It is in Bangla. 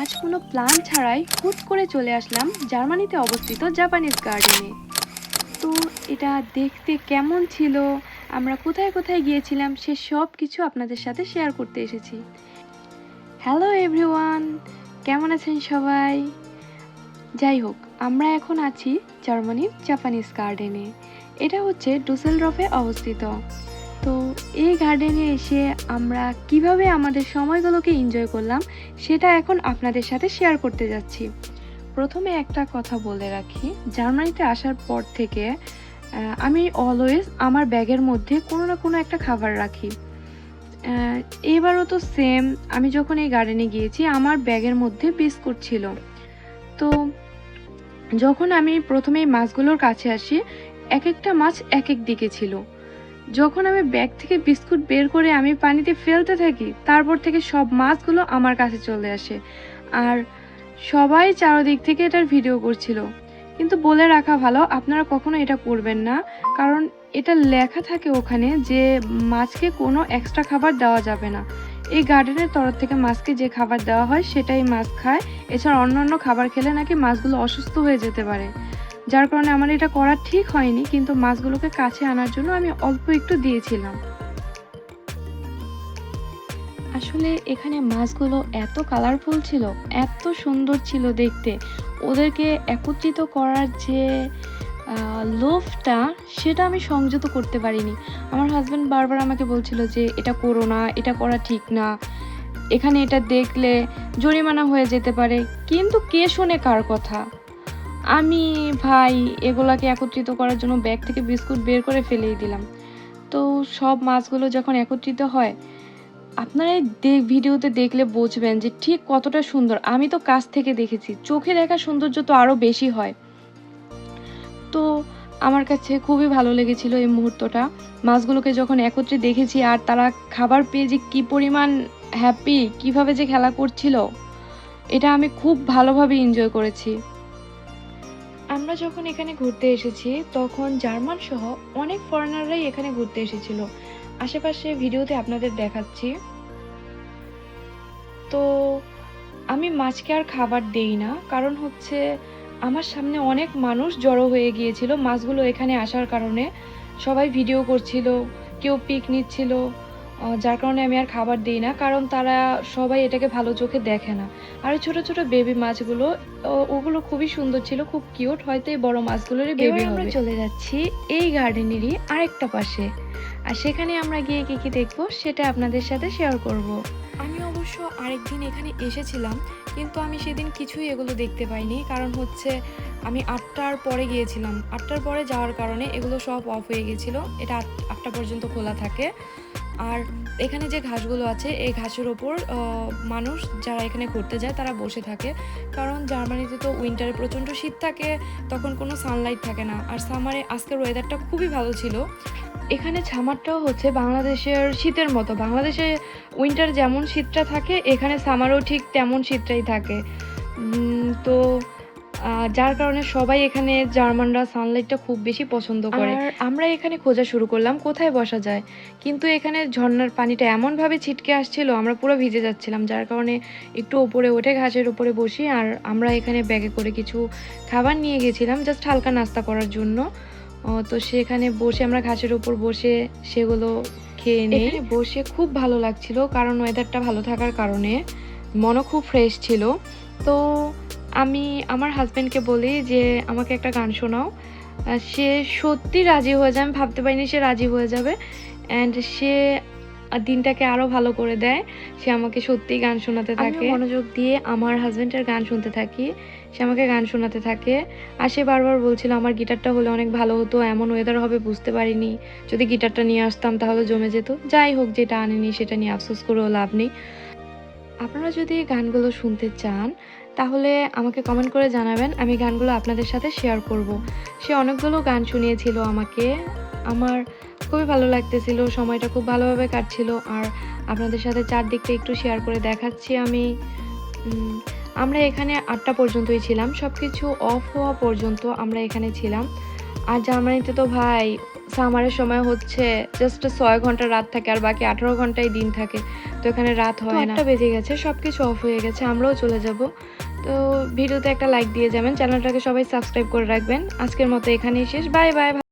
আজ কোনো প্ল্যান ছাড়াই হুট করে চলে আসলাম জার্মানিতে অবস্থিত জাপানিজ গার্ডেনে তো এটা দেখতে কেমন ছিল? আমরা কোথায় কোথায় গিয়েছিলাম? সে সব কিছু আপনাদের সাথে শেয়ার করতে এসেছি। হ্যালো এভরিওয়ান কেমন আছেন সবাই? যাই হোক, আমরা এখন আছি জার্মানির জাপানিজ গার্ডেনে এটা হচ্ছে ডুসেলড্রফে অবস্থিত। তো এই গার্ডেনে এসে আমরা কীভাবে আমাদের সময়গুলোকে এনজয় করলাম, সেটা এখন আপনাদের সাথে শেয়ার করতে যাচ্ছি। প্রথমে একটা কথা বলে রাখি জার্মানিতে আসার পর থেকে আমি অলওয়েজ আমার ব্যাগের মধ্যে কোনো না কোনো একটা খাবার রাখি। এবারও তো সেম আমি যখন এই গার্ডেনে গিয়েছি, আমার ব্যাগের মধ্যে বিস্কুট ছিল। তো যখন আমি প্রথমে মাছগুলোর কাছে আসি এক একটা মাছ এক এক দিকে ছিল। যখন আমি ব্যাগ থেকে বিস্কুট বের করে আমি পানিতে ফেলতে থাকি, তারপর থেকে সব মাছগুলো আমার কাছে চলে আসে। আর সবাই চারদিক থেকে এটার ভিডিও করছিল। কিন্তু বলে রাখা ভালো, আপনারা কখনো এটা করবেন না। কারণ এটা লেখা থাকে ওখানে যে মাছকে কোনো এক্সট্রা খাবার দেওয়া যাবে না। এই গার্ডেনের তরফ থেকে মাছকে যে খাবার দেওয়া হয়, সেটাই মাছ খায়। এছাড়া অন্যান্য খাবার খেলে নাকি মাছগুলো অসুস্থ হয়ে যেতে পারে। যার কারণে আমার এটা করা ঠিক হয়নি, কিন্তু মাছগুলোকে কাছে আনার জন্য আমি অল্প একটু দিয়েছিলাম। আসলে এখানে মাছগুলো এত কালারফুল ছিল, এত সুন্দর ছিল দেখতে। ওদেরকে একত্রিত করার যে লোভটা সেটা আমি সংযত করতে পারিনি। আমার হাজব্যান্ড বারবার আমাকে বলছিল যে, এটা করো না, এটা করা ঠিক না। এখানে এটা দেখলে জরিমানা হয়ে যেতে পারে। কিন্তু কে শোনে কার কথা? আমি ভাই এগুলাকে একত্রিত করার জন্য ব্যাগ থেকে বিস্কুট বের করে ফেলেই দিলাম। তো সব মাছগুলো যখন একত্রিত হয় আপনারা এই ভিডিওতে দেখলে বুঝবেন যে ঠিক কতটা সুন্দর। আমি তো কাছ থেকে দেখেছি, চোখে দেখা সৌন্দর্য তো আরও বেশি হয়। তো আমার কাছে খুবই ভালো লেগেছিল এই মুহূর্তটা। মাছগুলোকে যখন একত্রে দেখেছি আর তারা খাবার পেয়ে যে কী পরিমাণ হ্যাপি কীভাবে যে খেলা করছিল, এটা আমি খুব ভালোভাবে এনজয় করেছি। আমরা যখন এখানে ঘুরতে এসেছি, তখন জার্মান সহ অনেক ফরেনাররাই এখানে ঘুরতে এসেছিল। আশেপাশে ভিডিওতে আপনাদের দেখাচ্ছি। তো আমি মাছকে আর খাবার দেই না, কারণ হচ্ছে আমার সামনে অনেক মানুষ জড়ো হয়ে গিয়েছিল মাছগুলো এখানে আসার কারণে। সবাই ভিডিও করছিল, কেউ পিক নিচ্ছিল যার কারণে আমি আর খাবার দিই না কারণ তারা সবাই এটাকে ভালো চোখে দেখে না। আর ছোট ছোট বেবি মাছগুলো ও- ওগুলো খুবই সুন্দর ছিল খুব কিউট হয়তো এই বড় মাছগুলোরই বেবি আমরা চলে যাচ্ছি এই গার্ডেনেরই আরেকটা পাশে। আর সেখানে আমরা গিয়ে কি কি দেখব সেটা আপনাদের সাথে শেয়ার করব। আমি অবশ্য আরেকদিন এখানে এসেছিলাম কিন্তু আমি সেদিন কিছুই এগুলো দেখতে পাইনি কারণ হচ্ছে আমি আটটার পরে গিয়েছিলাম। আটটার পরে যাওয়ার কারণে এগুলো সব অফ হয়ে গেছিল এটা আট- আটটা পর্যন্ত খোলা থাকে। আর এখানে যে ঘাসগুলো আছে, এই ঘাসের ওপর মানুষ যারা এখানে ঘুরতে যায়, তারা বসে থাকে। কারণ জার্মানিতে তো উইন্টারে প্রচণ্ড শীত থাকে, তখন কোনো সানলাইট থাকে না। আর সামারে আজকের ওয়েদারটা খুবই ভালো ছিল। এখানে ছামারটাও হচ্ছে বাংলাদেশের শীতের মতো। বাংলাদেশে উইন্টার যেমন শীতটা থাকে, এখানে সামারও ঠিক তেমন শীতটাই থাকে। তো যার কারণে সবাই এখানে জার্মানরা সানলাইটটা খুব বেশি পছন্দ করে। আর আমরা এখানে খোঁজা শুরু করলাম কোথায় বসা যায়? কিন্তু এখানে ঝর্ণার পানিটা এমনভাবে ছিটকে আসছিল আমরা পুরো ভিজে যাচ্ছিলাম যার কারণে একটু ওপরে ওঠে ঘাসের উপরে বসি আর আমরা এখানে ব্যাগে করে কিছু খাবার নিয়ে গেছিলাম জাস্ট হালকা নাস্তা করার জন্য। তো সেখানে বসে আমরা ঘাসের উপর বসে সেগুলো খেয়ে নিই। বসে খুব ভালো লাগছিল কারণ ওয়েদারটা ভালো থাকার কারণে মনও খুব ফ্রেশ ছিল। তো আমি আমার হাজব্যান্ডকে বলি যে আমাকে একটা গান শোনাও। সে সত্যি রাজি হয়ে যায় আমি ভাবতে পারিনি সে রাজি হয়ে যাবে। অ্যান্ড সে দিনটাকে আরও ভালো করে দেয়। সে আমাকে সত্যি গান শোনাতে থাকে। মনোযোগ দিয়ে আমার হাজব্যান্ডের গান শুনতে থাকি। সে আমাকে গান শোনাতে থাকে। আর সে বারবার বলছিল আমার গিটারটা হলে অনেক ভালো হতো এমন ওয়েদার হবে বুঝতে পারিনি। যদি গিটারটা নিয়ে আসতাম তাহলে জমে যেত। যাই হোক যেটা আনেনি সেটা নিয়ে আফসোস করেও লাভ নেই। আপনারা যদি গানগুলো শুনতে চান, তাহলে আমাকে কমেন্ট করে জানাবেন। আমি গানগুলো আপনাদের সাথে শেয়ার করব। সে অনেকগুলো গান শুনিয়েছিল আমাকে। আমার খুবই ভালো লাগতেছিল, সময়টা খুব ভালোভাবে কাটছিল। আর আপনাদের সাথে চারদিকটা একটু শেয়ার করে দেখাচ্ছি আমি। আমরা এখানে আটটা পর্যন্তই ছিলাম। সব কিছু অফ হওয়া পর্যন্ত আমরা এখানে ছিলাম। আর জার্মানিতে তো ভাই সামারের সময় হচ্ছে জাস্ট ছয় ঘণ্টা রাত থাকে আর বাকি আঠারো ঘন্টাই দিন থাকে। তো এখানে রাত হয় একটা বেজে গেছে সব কিছু অফ হয়ে গেছে, আমরাও চলে যাব। তো ভিডিওতে একটা লাইক দিয়ে যাবেন চ্যানেলটাকে সবাই সাবস্ক্রাইব করে রাখবেন। আজকের মতো এখানেই শেষ। Bye bye